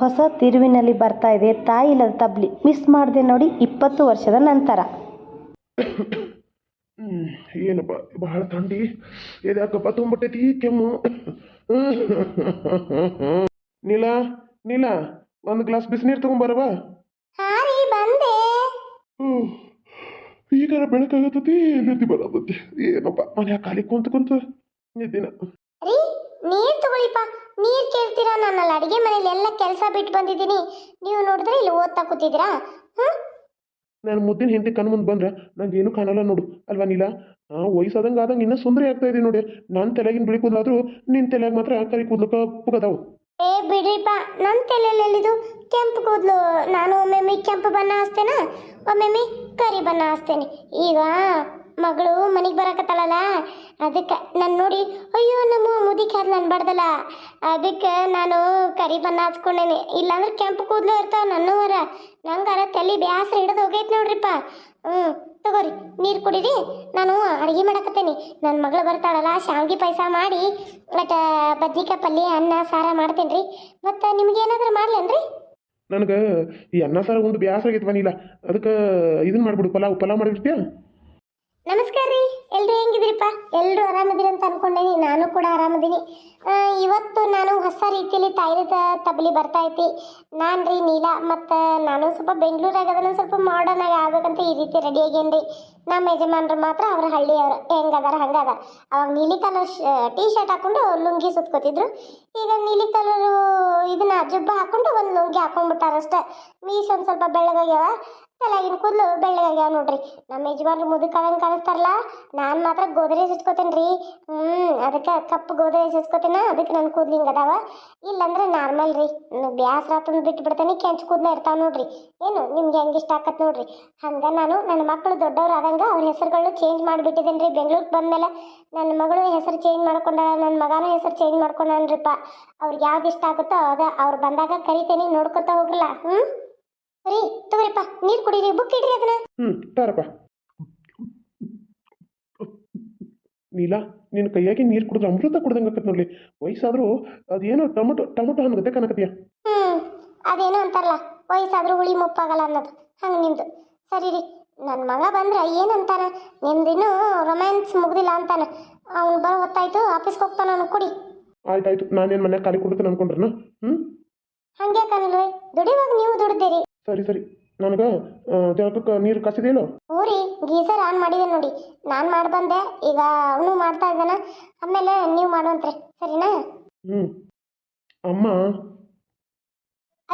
ಹೊಸ ತಿರುವಿನಲ್ಲಿ ಬರ್ತಾ ಇದೆ. ತಾಯಿ ಇಲ್ಲದ ತಬ್ಲಿ ಮಿಸ್ ಮಾಡಿದೆ ನೋಡಿ ಇಪ್ಪತ್ತು ವರ್ಷದ ನಂತರ. ಏನಪ್ಪ ಬಹಳ ಥಂಡಿ. ಇದ್ಯಾಕಪ್ಪ ತುಂಬಿಟ್ಟೈತಿ ಕೆಮ್ಮು. ನೀಲ ನೀಲ ಒಂದು ಗ್ಲಾಸ್ ಬಿಸಿನೀರು ತಗೊಂಬರವ? ಬಂದೆ. ಈಗಾರ ಬೆಳಕಾಗತ್ತತಿ ನಿದ್ದೆ ಬರತತಿ ಏನಪ್ಪ ಮನ್ಯಾಗ ಖಾಲಿ ಕುಂತ ಕುಂತ ನಿದ್ದಿನ. ರೀ ನೀರ್ ತಗೊಳ್ಳಿಪ್ಪ ನೀರ್ ಕೇಳ್ತೀರಾ? ನಾನು ಅಲ್ಲಿ ಅಡಿಗೆ ಮನೇಲಿ ಎಲ್ಲ ಕೆಲಸ ಬಿಟ್ಟು ಬಂದಿದ್ದೀನಿ. ನೀವು ನೋಡಿದ್ರೆ ಇಲ್ಲಿ ಓದ್ತಾ ಕೂತಿದ್ದೀರಾ? ನಾನು ಮುದ್ದಿನ ಹೆಂಡತಿ ಕಣ್ಣು ಮುಂದೆ ಬಂದ್ರೆ ನಂಗೆ ಏನು ಕಾಣಲ್ಲ ನೋಡು ಅಲ್ವಾ ನೀಲ? ಆ ವಯಸ್ಸಾದಂಗೆ ಆದಂಗೆ ಇನ್ನೂ ಸುಂದರಿ ಆಗ್ತಾ ಇದೆ ನೋಡಿ. ನನ್ನ ತಲೆಗಿನ ಬಿಳಿ ಕೂದಲಾದ್ರೂ ನಿನ್ನ ತಲೆಗೆ ಮಾತ್ರ ಕರಿ ಕೂದಲು ಕಪ್ಪಗದಾವು ಏ ಬಿಡ್ರಿಪ್ಪ ನನ್ನ ತಲೆಯಲ್ಲಿದು ಕೆಂಪು ಕೂದಲು? ನಾನು ಒಮ್ಮೊಮ್ಮೆ ಕೆಂಪು ಬಣ್ಣ ಹಚ್ತೇನ ಒಮ್ಮೊಮ್ಮೆ ಕರಿ ಬಣ್ಣ ಹಾಸ್ತೇನೆ. ಈಗ ಮಗಳು ಮನೆಗೆ ಬರಕತ್ತಾಳಲ್ಲ? ಅದಕ್ಕೆ ನಾನು ನೋಡಿ, ಅಯ್ಯೋ, ನಮ್ಮ ಮುದಿ ಅದು ನಾನು ಬಡ್ದಲ್ಲ ಅದಕ್ಕೆ ನಾನು ಕರಿ ಬಣ್ಣ ಹಚ್ಕೊಂಡೇನೆ. ಇಲ್ಲಾಂದ್ರೆ ಕೆಂಪು ಕೂದಲು ಇರ್ತಾವ ನನ್ನವರ ನಂಗಾರ ತಲೆ ಬ್ಯಾಸ್ರ ಹಿಡಿದು ಹೋಗೈತೆ ನೋಡ್ರಿಪ್ಪ. ಹ್ಞೂ ತಗೋರಿ, ನೀರು ಕುಡೀರಿ. ನಾನು ಅಡುಗೆ ಮಾಡಕತ್ತೇನೆ. ನನ್ನ ಮಗಳು ಬರ್ತಾಳಲ್ಲ, ಶಾವ್ಗೆ ಪಾಯಸ ಮಾಡಿ, ಮತ್ತು ಬದ್ನಿಕಾಯಿ ಪಲ್ಯ ಅನ್ನ, ಸಾರ ಮಾಡ್ತೇನೆ ರೀ ಮತ್ತು ನಿಮ್ಗೆ ಏನಾದರೂ ಮಾಡ್ಲೇನ್ರಿ ನನಗೆ ಈ ಅನ್ನ, ಸಾರ ಒಂದು ಆಗೈತೆ ನೀಲ ಅದಕ್ಕೆ ಇದನ್ನ ಮಾಡ್ಬಿಡು, ಪಲಾವ್. ಪಲಾವ್ ಮಾಡಿಬಿಡ್ತೀಯಾ ನಮಸ್ಕಾರ ರೀ ಎಲ್ರು ಹೆಂಗಿದ್ರಿಪ್ಪ? ಎಲ್ಲರೂ ಆರಾಮದಿರಿ ಅಂತ ಅನ್ಕೊಂಡೇನಿ, ನಾನು ಕೂಡ ಆರಾಮದೀನಿ. ಇವತ್ತು ನಾನು ಹೊಸ ರೀತಿಯಲ್ಲಿ ತಾಯಿದ ತಬಲಿ ಬರ್ತಾ ಐತಿ ನಾನು ರೀ ನೀಲಾ, ಮತ್ತು ನಾನು ಸ್ವಲ್ಪ ಬೆಂಗಳೂರಾಗ ಅದನ್ನು ಸ್ವಲ್ಪ ಮಾಡರ್ನ್ ಆಗಿ ಈ ರೀತಿ ರೆಡಿ ಆಗೇನ್ರಿ. ನಮ್ಮ ಯಜಮಾನ್ರು ಮಾತ್ರ ಅವ್ರ ಹಳ್ಳಿಯವರು ಹೆಂಗದಾರ ಹಂಗದ ಅವಾಗ ನೀಲಿ ಕಲರ್ ಟೀ ಶರ್ಟ್ ಹಾಕೊಂಡು ಲುಂಗಿ ಸುತ್ಕೋತಿದ್ರು. ಈಗ ನೀಲಿ ಕಲರು ಇದನ್ನ ಜುಬ್ಬ ಹಾಕೊಂಡು ಒಂದು ಲುಂಗಿ ಹಾಕೊಂಡ್ಬಿಟ್ಟಾರಷ್ಟೇ. ಮೀಸ್ ಒಂದು ಸ್ವಲ್ಪ ಬೆಳ್ಳಗಾಗ್ಯಾವ. ತಲೆಗಿನ ಕೂದಲು ಬೆಳ್ಳಗಾಗ್ಯಾವ ನೋಡ್ರಿ. ನಮ್ಮ ಯಜಮಾನ್ರು ಮುದುಕಾದಂಗೆ ಕಾಣಿಸ್ತಾರಲ್ಲ, ನಾನು ಮಾತ್ರ ಗೋದ್ರೇಜ್ ಹಚ್ಕೋತೇನೆ ರೀ. ಹ್ಞೂ ಅದಕ್ಕೆ ಕಪ್ಪು ಗೋದ್ರೇಜ್ ಹಚ್ಕೋತೇನ ಅದಕ್ಕೆ ನನ್ನ ಕೂದ್ಲು ಹಿಂಗೆ ಅದಾವ. ಇಲ್ಲಂದ್ರೆ ನಾರ್ಮಲ್ ರೀ ಬ್ಯಾಸ್ರ ತಂದು ಬಿಟ್ಟು ಬಿಡ್ತೇನೆ, ಕೆಂಚು ಕೂದಲ ಇರ್ತಾವ ನೋಡ್ರಿ. ಏನು, ನಿಮ್ಗೆ ಹೆಂಗೆ ಇಷ್ಟ ಆಕತ್ ನೋಡ್ರಿ. ಹಂಗೆ ನಾನು ನನ್ನ ಮಕ್ಕಳು ದೊಡ್ಡವ್ರು ಆದಂಗೆ ಅವ್ರ ಹೆಸರುಗಳನ್ನ ಚೇಂಜ್ ಮಾಡಿಬಿಟ್ಟಿದ್ದೇನೆ ರೀ. ಬೆಂಗ್ಳೂರಿಗೆ ಬಂದಮೇಲೆ ನನ್ನ ಮಗಳು ಹೆಸರು ಚೇಂಜ್ ಮಾಡ್ಕೊಂಡ ನನ್ನ ಮಗನೂ ಹೆಸರು ಚೇಂಜ್ ಮಾಡ್ಕೊಂಡ್ರಿಪ್ಪ ಅವ್ರಿಗೆ ಯಾವ್ದು ಇಷ್ಟ ಆಗುತ್ತೋ ಅದ, ಅವ್ರು ಬಂದಾಗ ಕರಿತೇನೆ, ನೋಡ್ಕೊತಾ ಹೋಗ್ರಲ್ಲ. ಹ್ಞೂ ರೀ ತಗೋರಿಪ್ಪ ನೀರು ಕುಡೀರಿ ಬುಕ್ ಇಡ್ರಿ ಅದನ್ನ. ಹ್ಞೂ ತಾರಪ್ಪ ನೀಲಾ ನಿನ್ನ ಕೈಯಾಗಿ ನೀರು ಕುಡಿದ್ರೆ ಅಮೃತ ಕುಡ್ದಂಗೆ ಆಕತ್ ನೋಡ್ಲಿ. ವಯಸ್ಸಾದರೂ ಅದೇನೋ ಟೊಮೊಟೊ ಟೊಮೊಟೊ ಹಣ್ಣಗತ್ತೆ ಕನಕತ್ತೀಯ ಹ್ಮ್ ಅದೇನೋ ಅಂತಾರಲ್ಲ ವಯಸ್ಸಾದ್ರೂ ಹುಳಿ ಮುಪ್ಪಾಗಲ್ಲ ಅನ್ನೋದು ಹಂಗೆ ನಿಮ್ದು ಸರಿ ರೀ ನನ್ನ ಮಗ ಬಂದ್ರೆ ಏನಂತಾನ ನಿಮ್ದಿನ್ನೂ ರೊಮ್ಯಾನ್ಸ್ ಮುಗ್ದಿಲ್ಲ ಅಂತಾನ. ಅವ್ನು ಬರೋ ಹೊತ್ತಾಯ್ತು ಆಫೀಸ್ಗೆ ಹೋಗ್ತಾನ ಅವ್ನು ಕುಡಿ. ಆಯ್ತಾಯ್ತು ನಾನೇನು ಮನೆ ಖಾಲಿ ಕುಡಿದು ಅನ್ಕೊಂಡ್ರನ? ಹ್ಞೂ ಹಂಗೆ ಕಾನಿಲ್ವೇ ದುಡಿವಾಗ ನೀವು ದುಡ್ದಿರಿ. ಸರಿ ಸರಿ. ನನಗೆ ಜಳಕಕ್ಕೆ ನೀರು ಕಾಸಿದೆಯಲ್ಲೋ? ಊರಿ ಗೀಸರ್ ಆನ್ ಮಾಡಿದೆ ನೋಡಿ. ನಾನು ಮಾಡ್ ಬಂದೆ ಈಗ ಅವನು ಮಾಡ್ತಾ ಇದ್ದಾನ. ಆಮೇಲೆ ನೀವು ಮಾಡುವಂತ್ರಿ. ಸರಿನಾ? ಹ್ಞೂ ಅಮ್ಮ.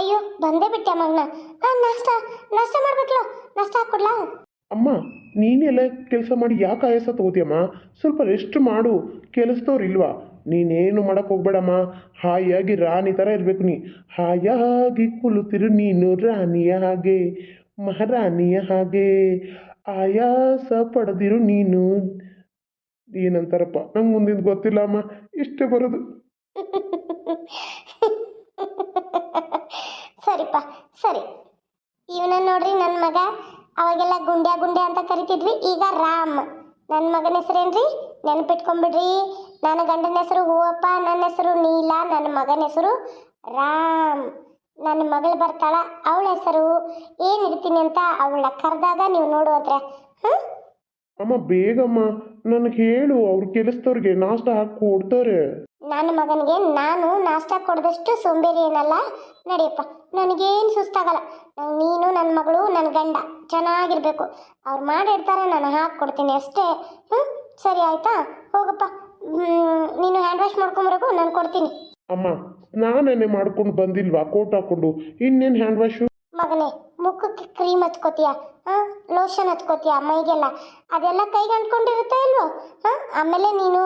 ಅಯ್ಯೋ ಬಂದೇ ಬಿಟ್ಟೆ ಮಗನ. ಹಾಂ ನಾಷ್ಟ ನಾಷ್ಟ ಮಾಡ್ಬೇಕಲ್ಲ ನಷ್ಟ ಹಾಕ್ಕೊಡ್ಲಾ? ಅಮ್ಮ ನೀನೆಲ್ಲ ಕೆಲಸ ಮಾಡಿ ಯಾಕೆ ಆಯಾಸ ತಗೋತೀಯಮ್ಮ? ಸ್ವಲ್ಪ ರೆಸ್ಟ್ ಮಾಡು. ಕೆಲಸದವ್ರು ಇಲ್ವಾ? ನೀನೇನು ಮಾಡಕ್ಕೆ ಹೋಗ್ಬೇಡಮ್ಮ? ಹಾಯಾಗಿ ರಾಣಿ ಥರ ಇರಬೇಕು ನೀ. ಹಾಯಾಗಿ ಕುಲುತಿರು ನೀನು ರಾಣಿಯ ಹಾಗೆ, ಮಹಾರಾಣಿಯ ಹಾಗೆ. ಆಯಾಸ ಪಡೆದಿರು ನೀನು. ಏನಂತಾರಪ್ಪ? ನಂಗೆ ಮುಂದಿನ ಗೊತ್ತಿಲ್ಲ ಅಮ್ಮ ಇಷ್ಟೇ ಬರೋದು. ಸರಿಪ್ಪ, ಸರಿ. ಇವನ ನೋಡ್ರಿ ನನ್ನ ಮಗ. ಅವಾಗೆಲ್ಲ ಗುಂಡ್ಯಾ ಗುಂಡ್ಯಾ ಅಂತ ಕರಿತಿದ್ವಿ, ಈಗ ರಾಮ್. ನನ್ನ ಮಗನ ಹೆಸರೇನ್ರಿ? ನೆನಪಿಟ್ಕೊಂಬಿಡ್ರಿ. ನನ್ನ ಗಂಡನ ಹೆಸರು ಹೂವಪ್ಪ ನನ್ನ ಹೆಸರು ನೀಲ ನನ್ನ ಮಗನ ಹೆಸರು ರಾಮ್. ನನ್ನ ಮಗಳು ಬರ್ತಾಳ ಅವಳ ಹೆಸರು ಏನು ಇಡ್ತೀನಿ ಅಂತ ಅವಳ ಕರೆದಾಗ ನೀವು ನೋಡೋದ್ರೆ ಹಾಂ? ಅಮ್ಮ ಬೇಗಮ್ಮ ನನಗೆ ಹೇಳು ಅವ್ರು ಕೆಲಸದವ್ರಿಗೆ ನಾಷ್ಟ ಹಾಕಿ ಕೊಡ್ತಾರೆ. ನನ್ನ ಮಗನಿಗೆ ನಾನು ನಾಷ್ಟ ಕೊಡದಷ್ಟು ಸೋಂಬೇರಿ ಏನಲ್ಲ ನಡಿಯಪ್ಪ ನನಗೇನು ಸುಸ್ತಾಗಲ್ಲ. ನಂಗೆ ನೀನು ನನ್ನ ಮಗಳು ನನ್ನ ಗಂಡ ಚೆನ್ನಾಗಿರ್ಬೇಕು. ಅವ್ರು ಮಾಡಿರ್ತಾರೆ ನಾನು ಹಾಕಿ ಕೊಡ್ತೀನಿ ಅಷ್ಟೇ. ಹ್ಞೂ ಸರಿ ಆಯಿತಾ? ಹೋಗಪ್ಪ. ನೀನು ಹ್ಯಾಂಡ್ ವಾಶ್ ಮಾಡ್ಕೊಂಬರಕು ನಾನು ಕೊಡ್ತೀನಿ. ಅಮ್ಮ ನಾನೇನೆ ಮಾಡ್ಕೊಂಡು ಬಂದಿಲ್ವಾ? ಕೋಟ್ ಹಾಕೊಂಡು. ಇನ್ನೇನು ಹ್ಯಾಂಡ್ ವಾಶ್ ಮಗನೇ ಮುಖಕ್ಕೆ ಕ್ರೀಮ್ ಹಚ್ಕೋತೀಯ? ಹಾಂ? ಲೋಷನ್ ಹಚ್ಕೋತೀಯ? ಮೈಗೆಲ್ಲ? ಅದೆಲ್ಲ ಕೈಗೆ ಅಂಟ್ಕೊಂಡಿರುತ್ತೆ ಇಲ್ವೋ? ಹಾಂ? ಆಮೇಲೆ ನೀನು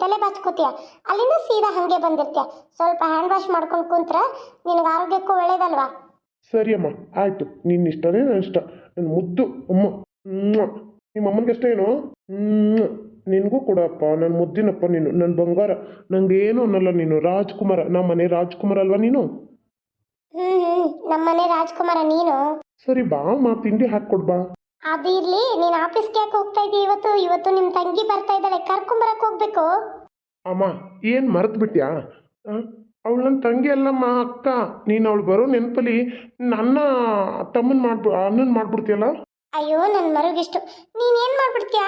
ತಲೆ ಬಾಚ್ಕೋತೀಯ? ಅಲ್ಲಿಂದ ಸೀದಾ ಹಾಗೆ ಬಂದಿರ್ತೀಯ. ಸ್ವಲ್ಪ ಹ್ಯಾಂಡ್ ವಾಶ್ ಮಾಡ್ಕೊಂಡು ಕುಂತ್ರೆ ನಿನಗೆ ಆರೋಗ್ಯಕ್ಕೂ ಒಳ್ಳೇದಲ್ವಾ? ಸರಿ ಅಮ್ಮ ಆಯಿತು. ನಿನ್ನ ಇಷ್ಟನೇ ನನ್ನ ಇಷ್ಟ ನನ್ನ ಮುದ್ದು ಅಮ್ಮ. ನಿಮ್ಮ ಅಮ್ಮನಿಗೆ ಅಷ್ಟೇ ಏನು ಮ್ವಾ. ನಿನಗೂ ಕೊಡಪ್ಪ ನನ್ನ ಮುದ್ದಿನಪ್ಪ ನೀನು ನನ್ನ ಬಂಗಾರ ನಂಗೇನು ಅನ್ನಲ್ಲ ನೀನು. ರಾಜ್ಕುಮಾರ ನಮ್ಮ ಮನೆ ರಾಜ್ಕುಮಾರ್ ಅಲ್ವಾ ನೀನು? ಹ್ಞೂ ನಮ್ಮನೆ ರಾಜ್ಕುಮಾರ ನೀನು. ಸರಿ ಬಾ ಮಾ ತಿಂಡಿ ಹಾಕ್ಕೊಡ್ ಬಾ. ಅದು ಇರ್ಲಿ ನೀನು ಆಫೀಸ್ಗೆ ಯಾಕೆ ಹೋಗ್ತಾ ಇದೀಯ ಇವತ್ತು? ಇವತ್ತು ನಿಮ್ಮ ತಂಗಿ ಬರ್ತಾ ಇದ್ದಾಳೆ ಕರ್ಕೊಂಬರಕ್ಕೆ ಹೋಗ್ಬೇಕು. ಅಮ್ಮ ಏನು ಮರೆತು ಬಿಟ್ಟ್ಯಾ ಅವಳು ನನ್ನ ತಂಗಿ ಅಲ್ಲಮ್ಮ ಅಕ್ಕ. ನೀನು ಅವಳು ಬರೋ ನೆನಪಲ್ಲಿ ನನ್ನ ತಮ್ಮನ ಮಾಡ್ಬಿ ಅಣ್ಣನ ಮಾಡ್ಬಿಡ್ತೀಯಲ್ಲ? ಅಯ್ಯೋ ನನ್ನ ಮರುಗಿಷ್ಟು. ನೀನೇನು ಮಾಡ್ಬಿಡ್ತೀಯಾ?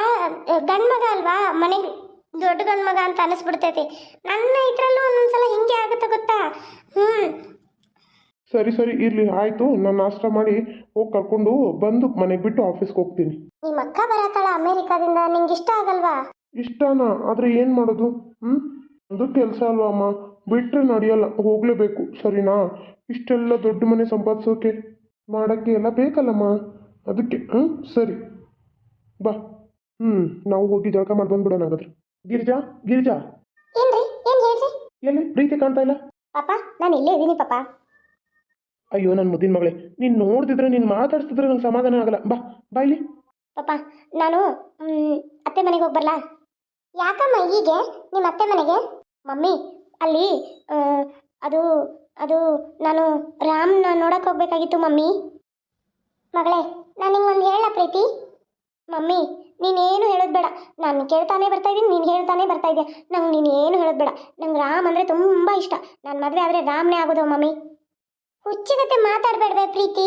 ಗಂಡು ಮಗ ಅಲ್ವಾ? ಮನೆಗೆ ದೊಡ್ಡ ಗಂಡು ಮಗ ಅಂತ ಅನಿಸ್ಬಿಡ್ತೈತಿ. ನನ್ನ ಇದರಲ್ಲೂ ಒಂದೊಂದ್ಸಲ ಹಿಂಗೆ ಆಗುತ್ತೆ ಗೊತ್ತಾ? ಹ್ಞೂ ಸರಿ ಸರಿ ಇರಲಿ. ಆಯಿತು. ನಾನು ನಾಷ್ಟ ಮಾಡಿ ಹೋಗಿ ಕರ್ಕೊಂಡು ಬಂದು ಮನೆಗೆ ಬಿಟ್ಟು ಆಫೀಸ್ಗೆ ಹೋಗ್ತೀನಿ. ನಿಮ್ಮ ಅಕ್ಕ ಬರತ್ತಾಳ ಅಮೇರಿಕಾದಿಂದ? ನಿಂಗೆ ಇಷ್ಟ ಆಗಲ್ವಾ? ಇಷ್ಟನಾ? ಆದರೆ ಏನು ಮಾಡೋದು? ಹ್ಞೂ ಅದು ಕೆಲಸ ಅಲ್ವಾ ಅಮ್ಮ? ಬಿಟ್ಟರೆ ನಡೆಯಲ್ಲ. ಹೋಗಲೇಬೇಕು. ಸರಿನಾ? ಇಷ್ಟೆಲ್ಲ ದೊಡ್ಡ ಮನೆ ಸಂಪಾದಿಸೋಕೆ ಮಾಡೋಕ್ಕೆ ಎಲ್ಲ ಬೇಕಲ್ಲಮ್ಮ? ಅದಕ್ಕೆ ಹ್ಞೂ ಸರಿ. ಬಾ. ಹ್ಞೂ ನಾವು ಹೋಗಿ ಜಳಕ ಮಾಡಿ ಬಂದ್ಬಿಡೋಣ ಹಾಗಾದ್ರೆ. ಗಿರಿಜಾ ಗಿರಿಜಾ. ಏನ್ರಿ ಏನು ಹೇಳ್ರಿ? ಎಲ್ಲಿ? ಪ್ರೀತಿ ಕಾಣ್ತಾ ಇಲ್ಲ? ಪಾಪ ನಾನು ಇಲ್ಲೇ ಇದ್ದೀನಿ ಪಾಪ. ಅಯ್ಯೋ ನನ್ನ ಮುದ್ದಿನ ಮಗಳೇ ನೀನು ನೋಡಿದ್ರೆ ನೀನು ಮಾತಾಡ್ತಿದ್ರೆ ನಂಗೆ ಸಮಾಧಾನ ಆಗಲ್ಲ. ಬಾ ಬಾ ಇಲ್ಲಿ. ಪಾಪ ನಾನು ಮ್, ಅತ್ತೆ ಮನೆಗೆ ಹೋಗ್ಬರ್ಲ? ಬರಲಾ ಯಾಕಮ್ಮ ಹೀಗೆ? ನಿಮ್ಮ ಅತ್ತೆ ಮನೆಗೆ? ಮಮ್ಮಿ ಅಲ್ಲಿ ಆ, ಅದು ಅದು ನಾನು ರಾಮ್ನ ನೋಡಕ್ಕೆ ಹೋಗ್ಬೇಕಾಗಿತ್ತು ಮಮ್ಮಿ. ಮಗಳೇ ನಾನು ನಿಂಗೆ ಒಂದು ಹೇಳ ಪ್ರೀತಿ. ಮಮ್ಮಿ, ನೀನೇನು ಹೇಳೋದು ಬೇಡ. ನಾನು ಕೇಳ್ತಾನೆ ಬರ್ತಾ ಇದ್ದೀನಿ, ನೀನು ಹೇಳ್ತಾನೆ ಬರ್ತಾ ಇದೆಯಾ? ನಂಗೆ ನೀನು ಏನು ಹೇಳೋದು ಬೇಡ. ನಂಗೆ ರಾಮ್ ಅಂದರೆ ತುಂಬ ಇಷ್ಟ. ನಾನು ಮದುವೆ ಆದರೆ ರಾಮ್ನೇ ಆಗೋದು ಮಮ್ಮಿ. ಹುಚ್ಚಿಗತ್ತೆ ಮಾತಾಡಬೇಡ್ವೆ ಪ್ರೀತಿ.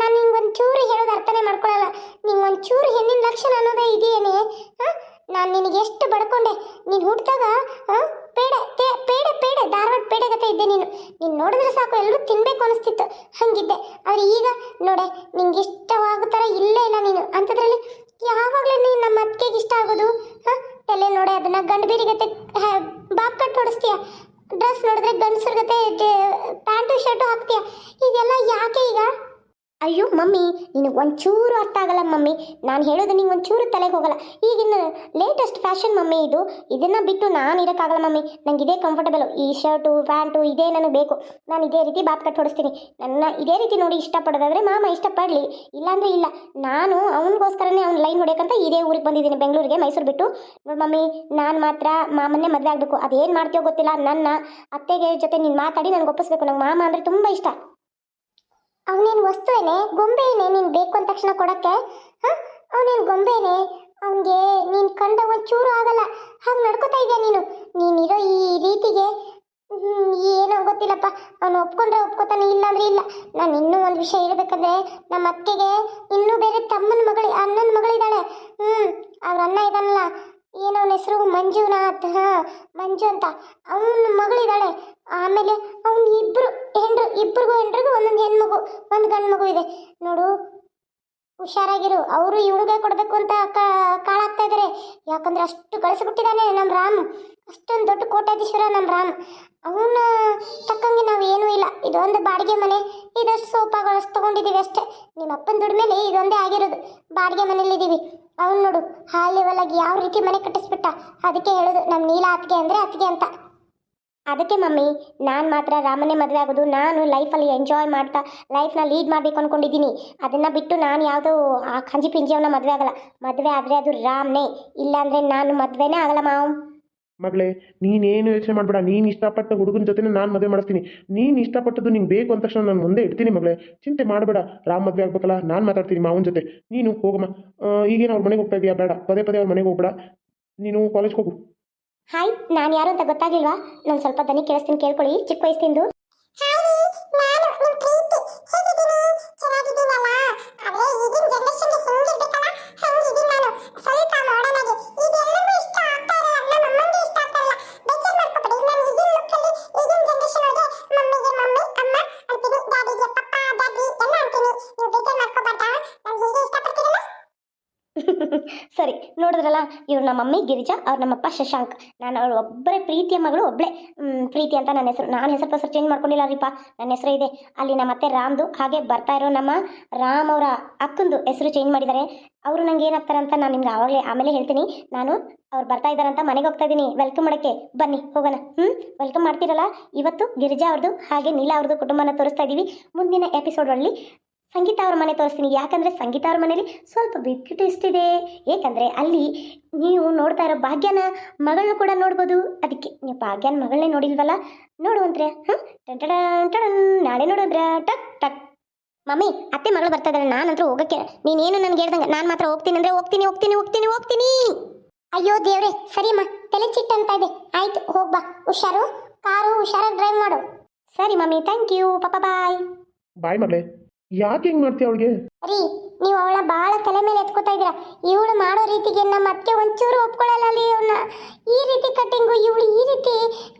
ನಾನು ನಿಂಗೆ ಒಂದು ಚೂರು ಹೇಳೋದು ಅರ್ಥನೇ ಮಾಡ್ಕೊಳ್ಳಲ್ಲ ನಿಂಗೆ ಒಂದು ಚೂರು ಹೆಣ್ಣಿನ ಲಕ್ಷಣ ಅನ್ನೋದೇ ಇದೆಯೇನೆ ಹಾಂ? ನಾನು ನಿನಗೆ ಎಷ್ಟು ಬಡ್ಕೊಂಡೆ? ನೀನು ಹುಟ್ಟಿದಾಗ ಹಾಂ? ತೇ ಪೇಡೆ ಪೇಡೆ ಧಾರವಾಡ ಪೇಡೆ ಗತೆ ಇದ್ದೆ ನೀನು. ನೀನು ನೋಡಿದ್ರೆ ಸಾಕು ಎಲ್ಲರೂ ತಿನ್ಬೇಕು ಅನಿಸ್ತಿತ್ತು. ಹಂಗಿದ್ದೆ. ಆದರೆ ಈಗ ನೋಡೆ, ನಿಂಗೆ ಇಷ್ಟವಾಗೋ ಥರ ಇಲ್ಲೇ ಇಲ್ಲ ನೀನು. ಅಂಥದ್ರಲ್ಲಿ ಯಾವಾಗಲೂ ನೀನು ನಮ್ಮ ಅತ್ತಿಗೆಗೆ ಇಷ್ಟ ಆಗೋದು? ಹಾಂ? ನೋಡೆ, ಅದನ್ನ ಗಂಡು ಗತೆ ಬಾಪ್ ಕಟ್ ಹೊಡಿಸ್ತೀಯ? ಡ್ರೆಸ್ ನೋಡಿದ್ರೆ ಗಂಡಸ್ರ ಗತೆ ಪ್ಯಾಂಟು, ಶರ್ಟು ಹಾಕ್ತೀಯ? ಇದೆಲ್ಲ ಯಾಕೆ ಈಗ? ಅಯ್ಯೋ ಮಮ್ಮಿ, ನಿನಗೆ ಒಂಚೂರು ಅರ್ಥ ಆಗಲ್ಲ ಮಮ್ಮಿ. ನಾನು ಹೇಳೋದು ನಿಂಗೆ ಒಂಚೂರು ತಲೆಗೆ ಹೋಗಲ್ಲ. ಈಗಿನ ಲೇಟೆಸ್ಟ್ ಫ್ಯಾಷನ್ ಮಮ್ಮಿ ಇದು. ಇದನ್ನು ಬಿಟ್ಟು ನಾನು ಇರೋಕ್ಕಾಗಲ್ಲ ಮಮ್ಮಿ. ನಂಗೆ ಇದೇ ಕಂಫರ್ಟಬಲು ಈ ಶರ್ಟು ಪ್ಯಾಂಟು ಇದೇ ನನಗೆ ಬೇಕು. ನಾನು ಇದೇ ರೀತಿ ಬಾತ್ ಕಟ್ ಹೊಡಿಸ್ತೀನಿ. ನನ್ನ ಇದೇ ರೀತಿ ನೋಡಿ ಇಷ್ಟಪಡೋದಾದರೆ ಮಾಮ ಇಷ್ಟಪಡಲಿ. ಇಲ್ಲಾಂದರೆ ಇಲ್ಲ. ನಾನು ಅವನಿಗೋಸ್ಕರನೇ ಅವ್ನು ಲೈನ್ ಹೊಡೆಯೋಕ್ಕಂತ ಇದೇ ಊರಿಗೆ ಬಂದಿದ್ದೀನಿ, ಬೆಂಗಳೂರಿಗೆ, ಮೈಸೂರು ಬಿಟ್ಟು. ನೋಡಿ ಮಮ್ಮಿ, ನಾನು ಮಾತ್ರ ಮಾಮನ್ನೇ ಮದುವೆ ಆಗಬೇಕು. ಅದೇನು ಮಾಡ್ತೀಯೋ ಗೊತ್ತಿಲ್ಲ. ನನ್ನ ಅತ್ತೆಗೆ ಜೊತೆ ನೀನು ಮಾತಾಡಿ ನನಗೆ ಒಪ್ಪಿಸ್ಬೇಕು. ನಂಗೆ ಮಾಮ ಅಂದರೆ ತುಂಬ ಇಷ್ಟ. ಅವನೇನು ವಸ್ತುವೇನೆ ಗೊಂಬೆನೇ ನೀನು ಬೇಕು ಅಂದ ತಕ್ಷಣ ಕೊಡೋಕ್ಕೆ? ಹಾಂ? ಅವನೇನು ಗೊಂಬೆನೇ ಅವನಿಗೆ ನೀನು ಕಂಡ ಒಂಚೂರು ಆಗಲ್ಲ. ಹಾಗೆ ನಡ್ಕೋತಾ ಇದೆಯಾ ನೀನು? ನೀನಿರೋ ಈ ರೀತಿಗೆ ಏನೋ ಗೊತ್ತಿಲ್ಲಪ್ಪ. ಅವನು ಒಪ್ಕೊಂಡ್ರೆ ಒಪ್ಕೋತಾನೆ ಇಲ್ಲ ಅಂದ್ರೆ ಇಲ್ಲ. ನಾನು ಇನ್ನೂ ಒಂದು ವಿಷಯ ಹೇಳ್ಬೇಕಂದ್ರೆ ನಮ್ಮ ಅತ್ತೆಗೆ ಇನ್ನೂ ಬೇರೆ ತಮ್ಮನ ಮಗಳು, ಅಣ್ಣನ ಮಗಳಿದ್ದಾಳೆ ಹ್ಞೂ ಅವ್ರ ಅಣ್ಣ ಇದ್ದಾನಲ್ಲ ಏನೋ ಅವನ ಹೆಸರು ಮಂಜುನಾಥ್, ಹಾಂ, ಮಂಜು ಅಂತ. ಅವನ ಮಗಳಿದ್ದಾಳೆ ಆಮೇಲೆ ಅವ್ನು ಇಬ್ರು ಇಬ್ರಿಗೂ ಹೆಂಡ್ರಿಗೂ ಒಂದೊಂದು ಹೆಣ್ಮಗು, ಒಂದು ಗಂಡು ಮಗು ಇದೆ. ನೋಡು, ಹುಷಾರಾಗಿರು. ಅವರು ಇವಳಿಗೆ ಕೊಡಬೇಕು ಅಂತ ಕಾಳಾಗ್ತಾ ಇದ್ದಾರೆ ಯಾಕಂದ್ರೆ ಅಷ್ಟು ಗಳಿಸ್ಬಿಟ್ಟಿದ್ದಾನೆ ನಮ್ಮ ರಾಮ್. ಅಷ್ಟೊಂದು ದೊಡ್ಡ ಕೋಟ್ಯಾಧೀಶ್ವರ ನಮ್ಮ ರಾಮ್. ಅವನ ತಕ್ಕಂಗೆ ನಾವು ಏನೂ ಇಲ್ಲ. ಇದೊಂದು ಬಾಡಿಗೆ ಮನೆ. ಇದಷ್ಟು ಸೋಪಾಗಳು ಅಷ್ಟು ತೊಗೊಂಡಿದ್ದೀವಿ ಅಷ್ಟೇ. ನಿಮ್ಮ ಅಪ್ಪನ ದುಡ್ಮೇಲೆ ಇದೊಂದೇ ಆಗಿರೋದು. ಬಾಡಿಗೆ ಮನೇಲಿದ್ದೀವಿ ಅವನು ನೋಡು ಹಾಲಿ ಆಗಿ ಯಾವ ರೀತಿ ಮನೆ ಕಟ್ಟಿಸ್ಬಿಟ್ಟ? ಅದಕ್ಕೆ ಹೇಳೋದು ನಮ್ಮ ನೀಲ ಅತ್ತಿಗೆ ಅಂದರೆ ಅತ್ತಿಗೆ ಅಂತ. ಅದಕ್ಕೆ ಮಮ್ಮಿ, ನಾನು ಮಾತ್ರ ರಾಮನೇ ಮದುವೆ ಆಗೋದು, ನಾನು ಲೈಫಲ್ಲಿ ಎಂಜಾಯ್ ಮಾಡ್ತಾ ಲೈಫ್ನ ಲೀಡ್ ಮಾಡಬೇಕು ಅಂದ್ಕೊಂಡಿದ್ದೀನಿ ಅದನ್ನು ಬಿಟ್ಟು ನಾನು ಯಾವುದೋ ಆ ಖಂಜಿ ಪಿಂಜಿಯವನ್ನ ಮದುವೆ ಆಗಲ್ಲ. ಮದುವೆ ಆದರೆ ಅದು ರಾಮ್ನೇ, ಇಲ್ಲಾಂದ್ರೆ ನಾನು ಮದುವೆನೇ ಆಗಲ್ಲ ಮಾವು. ಮಗಳೇ, ನೀನೇನು ಯೋಚನೆ ಮಾಡಬೇಡ. ನೀನು ಇಷ್ಟಪಟ್ಟ ಹುಡುಗನ ಜೊತೆ ನಾನು ಮದುವೆ ಮಾಡಿಸ್ತೀನಿ. ನೀನು ಇಷ್ಟಪಟ್ಟದ್ದು ನಿಂಗೆ ಬೇಕು ಅಂದ ತಕ್ಷಣ ನಾನು ಮುಂದೆ ಇಡ್ತೀನಿ ಮಗಳೇ. ಚಿಂತೆ ಮಾಡಬೇಡ. ರಾಮ್ ಮದುವೆ ಆಗ್ಬೇಕಲ್ಲ, ನಾನು ಮಾತಾಡ್ತೀನಿ ಮಾವನ ಜೊತೆ. ನೀನು ಹೋಗಮ್ಮ. ಈಗೇನು ಅವ್ರ ಮನೆಗೆ ಹೋಗ್ತಾ ಇದೆಯಾ? ಬೇಡ. ಪದೇ ಪದೇ ಅವ್ರ ಮನೆಗೆ ಹೋಗ್ಬೇಡ. ನೀನು ಕಾಲೇಜ್ಗೆ ಹೋಗು. ಹಾಯ್ ನಾನು ಯಾರು ಅಂತ ಗೊತ್ತಾಗಿಲ್ವಾ ನಾನು ಸ್ವಲ್ಪ ದನಿ ಕೇಳಿಸ್ತೀನಿ ಕೇಳ್ಕೊಳ್ಳಿ. ಚಿಕ್ಕ ವಯಸ್ಸಿಂದು. ಸರಿ, ನೋಡಿದ್ರಲ್ಲ, ಇವ್ರು ನಮ್ಮ ಮಮ್ಮಿ ಗಿರಿಜಾ, ಅವ್ರು ನಮ್ಮಪ್ಪ ಶಶಾಂಕ್. ನಾನು ಅವಳು ಒಬ್ಬರೇ ಪ್ರೀತಿಯ ಮಗಳು ಒಬ್ಬಳೇ ಪ್ರೀತಿ ಅಂತ ನನ್ನ ಹೆಸರು. ನಾನು ಹೆಸರು ಹೆಸರು ಚೇಂಜ್ ಮಾಡ್ಕೊಂಡಿಲ್ಲ ರೀಪಾ. ನನ್ನ ಹೆಸರು ಇದೆ. ಅಲ್ಲಿ ನಮ್ಮ ಅತ್ತೆ ರಾಮ್ದು, ಹಾಗೆ ಬರ್ತಾ ಇರೋ ನಮ್ಮ ರಾಮ್ ಅವರ ಅಕ್ಕಂದು ಹೆಸರು ಚೇಂಜ್ ಮಾಡಿದ್ದಾರೆ. ಅವರು ನಂಗೆ ಏನಾಗ್ತಾರೆ ಅಂತ ನಾನು ನಿಮ್ಗೆ ಆವಾಗಲೇ ಆಮೇಲೆ ಹೇಳ್ತೀನಿ. ನಾನು ಅವ್ರು ಬರ್ತಾ ಇದ್ದಾರಂತ ಮನೆಗೆ ಹೋಗ್ತಾ ಇದ್ದೀನಿ. ವೆಲ್ಕಮ್ ಮಾಡೋಕ್ಕೆ. ಬನ್ನಿ, ಹೋಗೋಣ. ಹ್ಞೂ ವೆಲ್ಕಮ್ ಮಾಡ್ತೀರಲ್ಲ? ಇವತ್ತು ಗಿರಿಜಾ ಅವ್ರದ್ದು ಹಾಗೆ ನೀಲಾ ಅವ್ರದ್ದು ಕುಟುಂಬನ ತೋರಿಸ್ತಾ ಇದ್ದೀವಿ ಮುಂದಿನ ಎಪಿಸೋಡಲ್ಲಿ ಸಂಗೀತ ಅವ್ರ ಮನೆ ತೋರಿಸ್ತೀನಿ. ಯಾಕಂದರೆ ಸಂಗೀತ ಅವ್ರ ಮನೇಲಿ ಸ್ವಲ್ಪ ಬಿಗ್ ಇಷ್ಟಿದೆ. ಏಕೆಂದರೆ ಅಲ್ಲಿ ನೀವು ನೋಡ್ತಾ ಇರೋ ಭಾಗ್ಯನ ಮಗಳನ್ನ ಕೂಡ ನೋಡ್ಬೋದು. ಅದಕ್ಕೆ ನೀವು ಭಾಗ್ಯನ ಮಗಳನ್ನೇ ನೋಡಿಲ್ವಲ್ಲ? ನೋಡುವಂತ್ರೆ ಹಾಂ ಟನ್ ನಾಳೆ ನೋಡೋದ್ರ ಟಕ್ ಟಕ್. ಮಮ್ಮಿ, ಅತ್ತೆ ಮಗಳು ಬರ್ತಾ ಇದ್ದಾಳೆ ನಾನಂತೂ ಹೋಗಕ್ಕೆ ನೀನೇನು ನನಗೆ ಹೇಳ್ದಂಗೆ? ನಾನು ಮಾತ್ರ ಹೋಗ್ತೀನಿ ಅಂದರೆ ಹೋಗ್ತೀನಿ ಹೋಗ್ತೀನಿ ಹೋಗ್ತೀನಿ ಹೋಗ್ತೀನಿ. ಅಯ್ಯೋ ದೇವ್ರೆ, ಸರಿಯಮ್ಮ. ತಲೆ ಚಿಟ್ಟ ಅಂತ ಇದೆ. ಆಯ್ತು ಹೋಗ್ಬಾ ಹುಷಾರು? ಕಾರು ಹುಷಾರಾಗಿ ಡ್ರೈವ್ ಮಾಡು. ಸರಿ ಮಮ್ಮಿ ಥ್ಯಾಂಕ್ ಯು ಪಾಪ ಬಾಯ್ ಬಾಯ್ ಮಗಳೇ ಯಾಕೆ ಹಿಂಗ್ ಮಾಡ್ತೀಯ ಅವಳಿಗೆ? ನೀವು ಅವಳ ಭಾಳ ತಲೆ ಮೇಲೆ ಎತ್ಕೋತಾ ಇದ್ದೀರಾ. ಇವಳು ಮಾಡೋ ರೀತಿಗೆ ನಮ್ಮ ಅತ್ತೆ ಒಂಚೂರು ಒಪ್ಕೊಳ್ಳಲ್ಲ ಅಲ್ಲಿ ಅವನ್ನ ಈ ರೀತಿ ಕಟ್ಟಿಂಗು, ಇವಳು ಈ ರೀತಿ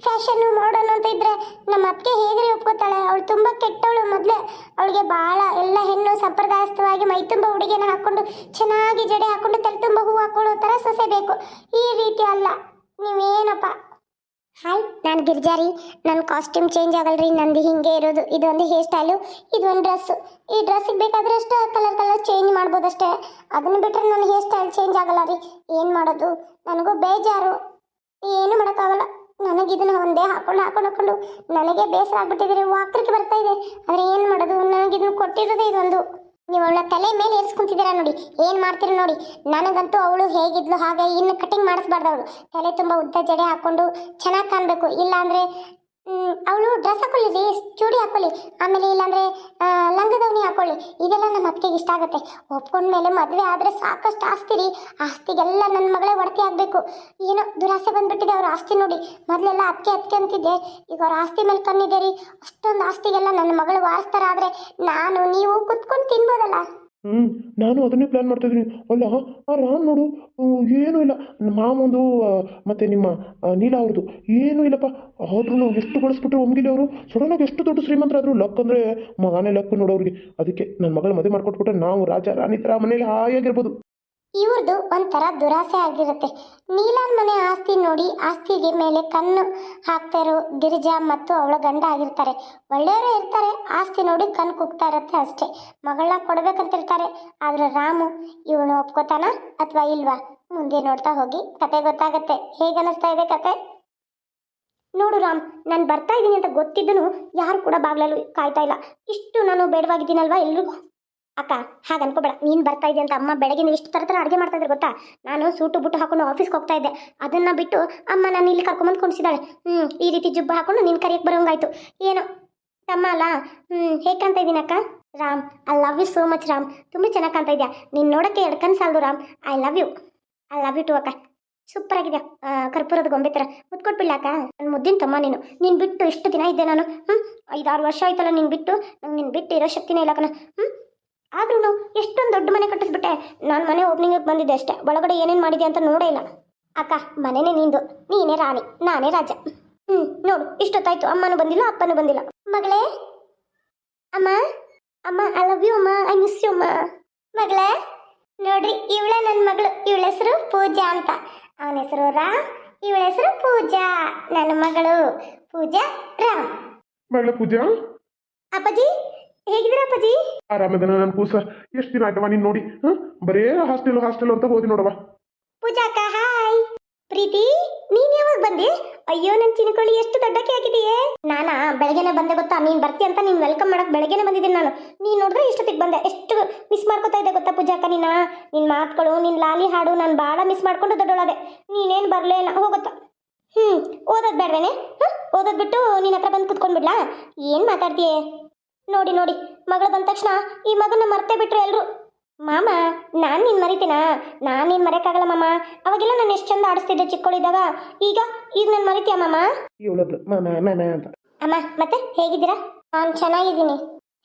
ಫ್ಯಾಷನ್ನು ಮಾಡೋಣ ಅಂತ ಇದ್ರೆ ನಮ್ಮ ಅತ್ತೆ ಹೇಗ್ರಿ ಒಪ್ಕೋತಾಳೆ? ಅವಳು ತುಂಬಾ ಕೆಟ್ಟವಳು ಮೊದಲೇ. ಅವಳಿಗೆ ಭಾಳ ಎಲ್ಲ ಹೆಣ್ಣು ಸಂಪ್ರದಾಯಸ್ಥವಾಗಿ ಮೈ ತುಂಬ ಉಡುಗೆನ ಹಾಕೊಂಡು ಚೆನ್ನಾಗಿ ಜಡೆ ಹಾಕೊಂಡು ತಲೆ ತುಂಬ ಹೂ ಹಾಕೊಳ್ಳೋ ಥರ ಸೊಸೆ ಬೇಕು. ಈ ರೀತಿ ಅಲ್ಲ. ನೀವೇನಪ್ಪ? ಹಾಯ್ ನಾನು ಗಿರ್ಜಾ ರೀ ನನ್ನ ಕಾಸ್ಟ್ಯೂಮ್ ಚೇಂಜ್ ಆಗಲ್ರಿ, ನಂದು ಹಿಂಗೆ ಇರೋದು, ಇದೊಂದು ಹೇರ್ ಸ್ಟೈಲು ಇದೊಂದು ಡ್ರೆಸ್ ಈ ಡ್ರೆಸ್ಸಿಗೆ ಬೇಕಾದ್ರೆ ಅಷ್ಟೇ ಕಲರ್ ಕಲರ್ ಚೇಂಜ್ ಮಾಡ್ಬೋದಷ್ಟೇ. ಅದನ್ನು ಬಿಟ್ಟರೆ ನನ್ನ ಹೇರ್ ಸ್ಟೈಲ್ ಚೇಂಜ್ ಆಗಲ್ಲ ರೀ. ಏನು ಮಾಡೋದು? ನನಗೂ ಬೇಜಾರು. ಏನು ಮಾಡೋಕ್ಕಾಗಲ್ಲ. ನನಗೆ ಇದನ್ನು ಒಂದೇ ಹಾಕೊಂಡು ಹಾಕೊಂಡು ಹಾಕೊಂಡು ನನಗೆ ಬೇಸರ ಆಗ್ಬಿಟ್ಟಿದೆ ರೀ ಬರ್ತಾ ಇದೆ. ಆದರೆ ಏನು ಮಾಡೋದು? ನನಗೆ ಇದನ್ನು ಕೊಟ್ಟಿರೋದೇ ಇದೊಂದು. ನೀವು ಅವಳ ತಲೆ ಮೇಲೆ ಏರಿಸ್ಕೊಂತಿದ್ದೀರಾ ನೋಡಿ, ಏನು ಮಾಡ್ತೀರಿ ನೋಡಿ. ನನಗಂತೂ ಅವಳು ಹೇಗಿದ್ಲು ಹಾಗೆ ಇನ್ನು ಕಟಿಂಗ್ ಮಾಡಿಸ್ಬಾರ್ದು ಅವಳು ತಲೆ ತುಂಬ ಉದ್ದ ಜಡೆ ಹಾಕ್ಕೊಂಡು ಚೆನ್ನಾಗಿ ಕಾಣಬೇಕು. ಇಲ್ಲಾಂದರೆ ಅವಳು ಡ್ರೆಸ್ ಹಾಕೊಳ್ಳಿ ರೀ, ಚೂಡಿ ಹಾಕೊಳ್ಳಿ. ಆಮೇಲೆ ಇಲ್ಲಾಂದ್ರೆ ಲಂಗದವನಿ ಹಾಕೊಳ್ಳಿ. ಇದೆಲ್ಲ ನಮ್ಮ ಅತ್ತಿಗೆ ಇಷ್ಟ ಆಗುತ್ತೆ. ಒಪ್ಕೊಂಡ ಮೇಲೆ ಮದುವೆ ಆದರೆ ಸಾಕಷ್ಟು ಆಸ್ತಿ ರೀ. ಆಸ್ತಿಗೆಲ್ಲ ನನ್ನ ಮಗಳೇ ಒಡತಿ ಆಗಬೇಕು. ಏನೋ ದುರಾಸೆ ಬಂದ್ಬಿಟ್ಟಿದೆ ಅವ್ರ ಆಸ್ತಿ ನೋಡಿ. ಮೊದಲೆಲ್ಲ ಅತ್ತೆ ಅತ್ತೆ ಅಂತಿದ್ದೆ. ಈಗ ಅವ್ರ ಆಸ್ತಿ ಮೇಲೆ ಕಣ್ಣಿದೆ ರೀ. ಅಷ್ಟೊಂದು ಆಸ್ತಿಗೆಲ್ಲ ನನ್ನ ಮಗಳು ವಾರಿಸ್ತಾರ ಆದರೆ ನಾನು, ನೀವು ಕುತ್ಕೊಂಡು ತಿನ್ಬೋದಲ್ಲ? ಹ್ಞೂ ನಾನು ಅದನ್ನೇ ಪ್ಲ್ಯಾನ್ ಮಾಡ್ತಾ ಇದ್ದೀನಿ ಅಲ್ಲ, ಆ ರಾಮ್ ನೋಡು ಏನೂ ಇಲ್ಲ. ನಮ್ಮ ಮತ್ತು ನಿಮ್ಮ ನೀಲಾ ಅವ್ರದ್ದು. ಏನೂ ಇಲ್ಲಪ್ಪ. ಆದ್ರೂ ಎಷ್ಟು ಬಳಸ್ಬಿಟ್ರು ಒಮ್ಗಿಲಿ ಅವರು. ಸಡನ್ನಾಗಿ ಎಷ್ಟು ದೊಡ್ಡ ಶ್ರೀಮಂತರಾದರು ಲಕ್ ಅಂದರೆ ಮಗನೇ ಲಕ್ ನೋಡು ಅವ್ರಿಗೆ. ಅದಕ್ಕೆ ನನ್ನ ಮಗಳ ಮದುವೆ ಮಾಡ್ಕೊಟ್ಬಿಟ್ರೆ ನಾವು ರಾಜ, ರಾಣಿ ಥರ ಮನೇಲಿ ಹಾಯಾಗಿರ್ಬೋದು. ಇವ್ರದ್ದು ಒಂಥರ ದುರಾಸೆ ಆಗಿರುತ್ತೆ. ನೀಲಾನ್ ಮನೆ ಆಸ್ತಿ ನೋಡಿ ಆಸ್ತಿಗೆ ಮೇಲೆ ಕಣ್ಣು ಹಾಕ್ತಾ ಇರೋ ಗಿರಿಜಾ ಮತ್ತು ಅವಳ ಗಂಡ ಆಗಿರ್ತಾರೆ. ಒಳ್ಳೆಯವರೇ ಇರ್ತಾರೆ, ಆಸ್ತಿ ನೋಡಿ ಕಣ್ಣು ಕುಗ್ತಾ ಇರುತ್ತೆ ಅಷ್ಟೇ. ಮಗಳನ್ನ ಕೊಡ್ಬೇಕಂತಿರ್ತಾರೆ, ಆದ್ರೆ ರಾಮು ಇವಳು ಒಪ್ಕೋತಾನ ಅಥವಾ ಇಲ್ವಾ? ಮುಂದೆ ನೋಡ್ತಾ ಹೋಗಿ ಕತೆ ಗೊತ್ತಾಗತ್ತೆ. ಹೇಗೆ ಅನಿಸ್ತಾ ಇದೆ ಕತೆ? ನೋಡು ರಾಮ್, ನಾನು ಬರ್ತಾ ಇದ್ದೀನಿ ಅಂತ ಗೊತ್ತಿದ್ದನು ಯಾರು ಕೂಡ ಬಾಗ್ಲಲ್ಲೂ ಕಾಯ್ತಾ ಇಲ್ಲ. ಇಷ್ಟು ನಾನು ಬೇಡವಾಗಿದ್ದೀನಲ್ವಾ ಎಲ್ರಿಗೂ? ಅಕ್ಕ ಹಾಗೆ ಅನ್ಕೋಬೇಡ. ನೀನು ಬರ್ತಾ ಇದೆಯಾ ಅಂತ ಅಮ್ಮ ಬೆಳಗಿನ ಎಷ್ಟು ಥರ ಥರ ಅಡುಗೆ ಮಾಡ್ತಾ ಇದ್ರು ಗೊತ್ತಾ? ನಾನು ಸೂಟು ಬುಟ್ಟು ಹಾಕೊಂಡು ಆಫೀಸ್ಗೆ ಹೋಗ್ತಾ ಇದ್ದೆ. ಅದನ್ನ ಬಿಟ್ಟು ಅಮ್ಮ ನಾನು ಇಲ್ಲಿ ಕರ್ಕೊಂಬಂದು ಕುಣಿಸಿದಾಳೆ ಹ್ಮ್, ಈ ರೀತಿ ಜುಬ್ಬ ಹಾಕೊಂಡು ನೀನು ಕರಿಯಕ್ ಬರೋಂಗಾಯ್ತು. ಏನೋ? ತಮ್ಮ ಅಲ್ಲ? ಹ್ಮ್, ಹೇಗೆ ಕಾಣ್ತಾ ಇದ್ದೀನಿ ಅಕ್ಕ? Ram I love you so much Ram. ತುಂಬಾ ಚೆನ್ನಾಗಿ ಕಾಣ್ತಾ ಇದ್ಯಾ? ನೀನು ನೋಡಕ್ಕೆ ಎರಡು ಕಣ್ಣು ಸಾಲದು Ram. I love you I love you too ಅಕ್ಕ. ಸೂಪರ್ ಆಗಿದೆ ಕರ್ಪೂರದ ಗೊಂಬೆ ಥರ ಅಕ್ಕ? ನನ್ನ ಮುದ್ದಿನ ತಮ್ಮ ನೀನು. ನೀನ್ ಬಿಟ್ಟು ಎಷ್ಟು ದಿನ ಇದ್ದೆ ನಾನು. ಹ್ಮ್, ಐದಾರು ವರ್ಷ ಆಯ್ತಲ್ಲ ನೀನು ಬಿಟ್ಟು. ನಂಗೆ ನೀನು ಬಿಟ್ಟು ಇರೋ ಶಕ್ತಿನೇ ಇಲ್ಲ ಕಣ. ಹ್ಞೂ ಆದ್ರೂ ಎಷ್ಟೊಂದು ದೊಡ್ಡ ಮನೆ ಕಟ್ಟಿಸ್ಬಿಟ್ಟೆ. ನಾನು ಮನೆ ಓಪನಿಂಗಿಗೆ ಬಂದಿದ್ದೆ ಅಷ್ಟೇ. ಒಳಗಡೆ ಏನೇನು ಮಾಡಿದೆ ಅಂತ ನೋಡೇ ಇಲ್ಲ. ಅಕ್ಕ ಮನೆನೇ ನಿಂದು. ನೀನೇ ರಾಣಿ ನಾನೇ ರಾಜ. ಹ್ಞೂ ನೋಡು ಇಷ್ಟೊತ್ತಾಯ್ತು. ಅಮ್ಮನೂ ಬಂದಿಲ್ಲ ಅಪ್ಪನೂ ಬಂದಿಲ್ಲ. ಮಗಳೇ? ಅಮ್ಮ? ಅಮ್ಮ ಐ ಲವ್ ಯು ಅಮ್ಮ. ಐ ಮಿಸ್ ಯು ಅಮ್ಮ. ಮಗಳೇ? ನೋಡ್ರಿ ಇವಳೆ ನನ್ನ ಮಗಳು. ಇವಳ ಹೆಸರು ಪೂಜಾ ಅಂತ. ಅವನ ಹೆಸರು ರಾಮ್ ಇವಳ ಹೆಸರು ಪೂಜಾ. ನನ್ನ ಮಗಳು ಪೂಜಾ ರಾಮ್. ಮಗಳ ಪೂಜಾ? ಅಪ್ಪಾಜಿ? ಹೇಗಿದ್ದೀರಾ ಅಪ್ಪಾಜಿ ಆರಾಮದನ ನನ್ನ ಕೂಸ ಎಷ್ಟು ದಿನ ಆಯ್ತವ ನೀನು ನೋಡಿ? ಹಾಂ? ಬರೇ ಹಾಸ್ಟೆಲ್ ಹಾಸ್ಟೆಲ್ ಅಂತ ಹೋದಿ ನೋಡವ ಪೂಜಾ ಅಕ್ಕ ಹಾಯ್. ಪ್ರೀತಿ ನೀನ್ ಯಾವಾಗ ಬಂದೆ? ಅಯ್ಯೋ ನನ್ ಚಿನ್ಕೊಳ್ಳಿ ಎಷ್ಟು ದೊಡ್ಡಕ್ಕೆ ಆಗಿದೆಯೇ ನಾನಾ ಬೆಳಗ್ಗೆನೆ ಬಂದೆ ಗೊತ್ತಾ? ನೀನ್ ಬರ್ತಿ ಅಂತ ನೀನ್ ವೆಲ್ಕಮ್ ಮಾಡಕ್ ಬೆಳಗ್ಗೆನೆ ಬಂದಿದ್ದೀನಿ ನಾನು. ನೀನ್ ನೋಡಿದ್ರೆ ಇಷ್ಟೊತ್ತಿಗೆ ಬಂದೆ. ಎಷ್ಟು ಮಿಸ್ ಮಾಡ್ಕೊತಾ ಇದ್ದೆ ಗೊತ್ತಾ ಪೂಜಾಕ ನೀನ? ನಿನ್ ಮಾತುಗಳು ನಿನ್ ಲಾಲಿ ಹಾಡು ನಾನು ಭಾಳ ಮಿಸ್ ಮಾಡ್ಕೊಂಡು ದೊಡ್ಡೊಳದೆ. ನೀನೇನ್ ಬರ್ಲೇ ಇಲ್ಲ. ಹೋಗುತ್ತಾ ಹ್ಮ್ ಓದೋದ್ ಬೇಡವೇನೆ? ಓದೋದ್ ಬಿಟ್ಟು ನಿನ್ನ ಹತ್ರ ಬಂದು ಕುತ್ಕೊಂಡ್ಬಿಡ್ಲಾ? ಏನ್ ಮಾತಾಡ್ತೀಯೇ? ನೋಡಿ ನೋಡಿ ಮಗಳು ಬಂದ ತಕ್ಷಣ ಈ ಮಗನ ಮರ್ತೇ ಬಿಟ್ರು ಎಲ್ರು. ಮಾಮ ನಾನು ನೀನ್ ಮರಿತೀನಾ? ನಾನು ನೀನ್ ಮರೆಯಕ್ಕಾಗಲ್ಲ ಮಾಮ. ಅವಾಗೆಲ್ಲ ನಾನು ಎಷ್ಟು ಚಂದ ಆಡಿಸ್ತಿದ್ದೆ ಚಿಕ್ಕವಳಿದ್ದಾಗ ಈಗ ಈಗ ನಾನು ಮರಿತೀಯ ಮಾಮ? ಅಂತ. ಅಮ್ಮ ಮತ್ತೆ ಹೇಗಿದ್ದೀರಾ? ನಾನು ಚೆನ್ನಾಗಿದ್ದೀನಿ.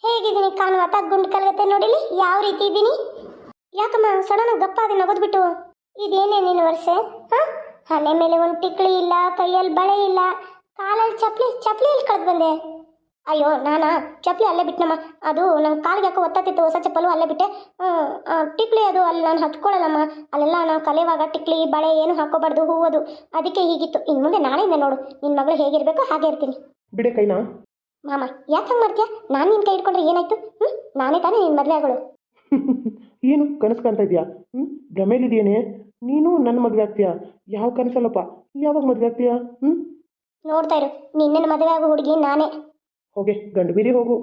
ಹೇಗಿದ್ದೀನಿ ಕಾಣುವ ಗುಂಡ್ ಕಲಗತ್ತೆ ನೋಡಿಲಿ? ಯಾವ ರೀತಿ ಇದ್ದೀನಿ? ಯಾಕಮ್ಮ ಸಡನ್ ಗಪ್ಪ ಅದನ್ನ ನಗೋದ್ಬಿಟ್ಟು? ಇದೇನೇ ನೀನು ವರ್ಷೆ? ಹಾ? ಹಣೆ ಮೇಲೆ ಒಂದು ಟಿಕ್ಳಿ ಇಲ್ಲ ಕೈಯಲ್ಲಿ ಬಳೆ ಇಲ್ಲ. ಕಾಲಲ್ಲಿ ಚಪ್ಲಿ ಚಪ್ಲಿ ಇಲ್ಲಿ ಕಳೆದು ಬಂದೆ. ಅಯ್ಯೋ ನಾನಾ? ಚಪ್ಪಲಿ ಅಲ್ಲೇ ಬಿಟ್ನಮ್ಮ. ಅದು ನನ್ನ ಕಾಲಿಗೆ ಯಾಕೋ ಒತ್ತಾತಿತ್ತು ಹೊಸ ಚಪ್ಪಲು ಅಲ್ಲೇ ಬಿಟ್ಟೆ. ಟಿಕ್ಲಿ ಅದು ಅಲ್ಲಿ ನಾನು ಹತ್ಕೊಳ್ಳಲ್ಲಮ್ಮ. ಅಲ್ಲೆಲ್ಲ ನಾನು ಕಲೆಯುವಾಗ ಟಿಕ್ಲಿ ಬಳೆ ಏನು ಹಾಕೋಬಾರ್ದು ಹೂವದು ಅದಕ್ಕೆ ಹೀಗಿತ್ತು. ಇನ್ನು ಮುಂದೆ ನಾಳೆಯಿಂದ ನೋಡು. ನಿನ್ನ ಮಗಳು ಹೇಗಿರಬೇಕು ಹಾಗೆ ಇರ್ತೀನಿ. ಬಿಡೆ ಕೈನಾ. ಮಾಮ ಯಾಕೆ ಹಂಗೆ ಮಾಡ್ತೀಯ? ನಾನು ನಿನ್ನ ಕೈ ಇಟ್ಕೊಂಡ್ರೆ ಏನಾಯ್ತು? ಹ್ಞೂ ನಾನೇ ತಾನೇ ನಿನ್ನ ಮದುವೆ ಆಗಳು. ಏನು ಕನಸು ಕಾಣ್ತಾ ಇದೆಯಾ? ಹ್ಞೂ ಭ್ರಮೇಲಿದೆಯೇನೆ? ನೀನು ನನ್ನ ಮದುವೆ ಆಗ್ತೀಯಾ? ಯಾವ ಕನಸಲ್ಲಪ್ಪ? ಯಾವಾಗ ಮದುವೆ ಆಗ್ತೀಯಾ? ಹ್ಞೂ ನೋಡ್ತಾ ಇರು. ನಿನ್ನ ಮದುವೆ ಆಗೋ ಹುಡುಗಿ ನಾನೇ. ಹೋಗೆ ಗಂಡು ಬೀರಿ ಹೋಗು